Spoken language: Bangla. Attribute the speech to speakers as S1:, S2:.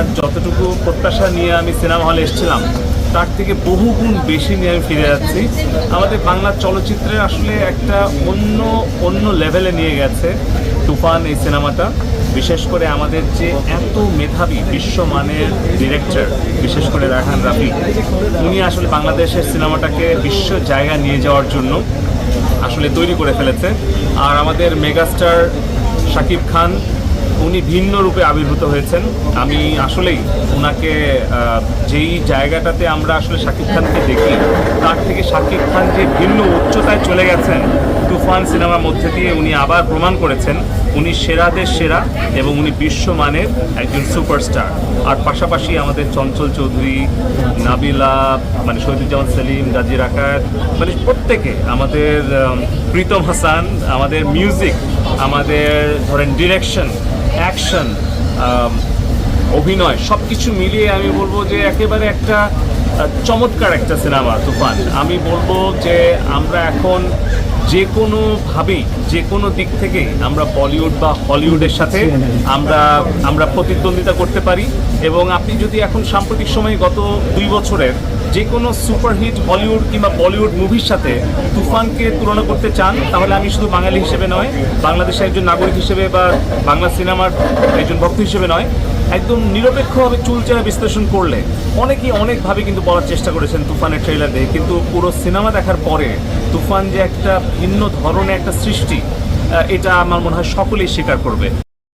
S1: আমার যতটুকু প্রত্যাশা নিয়ে আমি সিনেমা হলে এসেছিলাম, তার থেকে বহু গুণ বেশি নিয়ে আমি ফিরে যাচ্ছি। আমাদের বাংলা চলচ্চিত্রে আসলে একটা অন্য অন্য লেভেলে নিয়ে গেছে তুফান এই সিনেমাটা। বিশেষ করে আমাদের যে এত মেধাবী বিশ্বমানের ডিরেক্টর বিশেষ করে রায়হান রাফি, উনি আসলে বাংলাদেশের সিনেমাটাকে বিশ্ব জায়গায় নিয়ে যাওয়ার জন্য আসলে তৈরি করে ফেলেছে। আর আমাদের মেগাস্টার শাকিব খান উনি ভিন্ন রূপে আবির্ভূত হয়েছেন। আমি আসলেই ওনাকে যেই জায়গাটাতে আমরা আসলে শাকিব খানকে দেখি থেকে শাকিব খান যে ভিন্ন উচ্চতায় চলে গেছেন, তুফান সিনেমার মধ্যে দিয়ে উনি আবার প্রমাণ করেছেন, উনি সেরাদের সেরা এবং উনি বিশ্বমানের একজন সুপারস্টার। আর পাশাপাশি আমাদের চঞ্চল চৌধুরী, নাবিলা মানে শহীদুজ্জামান সেলিম গাজী রাকাত মানে প্রত্যেকে, আমাদের প্রীতম হাসান, আমাদের মিউজিক আমাদের ধরেন ডিরেকশন অ্যাকশন অভিনয় সব কিছু মিলিয়ে আমি বলব যে একেবারে একটা চমৎকার একটা সিনেমা তুফান। আমি বলব যে আমরা এখন যে কোনোভাবেই যে কোনো দিক থেকে আমরা বলিউড বা হলিউডের সাথে আমরা আমরা প্রতিদ্বন্দ্বিতা করতে পারি। এবং আপনি যদি এখন সাম্প্রতিক সময়ে গত দুই বছরের যে কোনো সুপারহিট হলিউড কিংবা বলিউড মুভির সাথে তুফানকে তুলনা করতে চান, তাহলে আমি শুধু বাঙালি হিসেবে নয়, বাংলাদেশের একজন নাগরিক হিসেবে বা বাংলা সিনেমার একজন ভক্ত হিসেবে নয়, একদম নিরপেক্ষভাবে চুলচেরা বিশ্লেষণ করলে অনেকেই অনেকভাবে কিন্তু বলার চেষ্টা করেছেন তুফানের ট্রেলার দেখে কিন্তু পুরো সিনেমা দেখার পরে তুফান যে একটা ভিন্ন ধরনের একটা সৃষ্টি এটা আমার মনে হয় সকলেই স্বীকার করবে।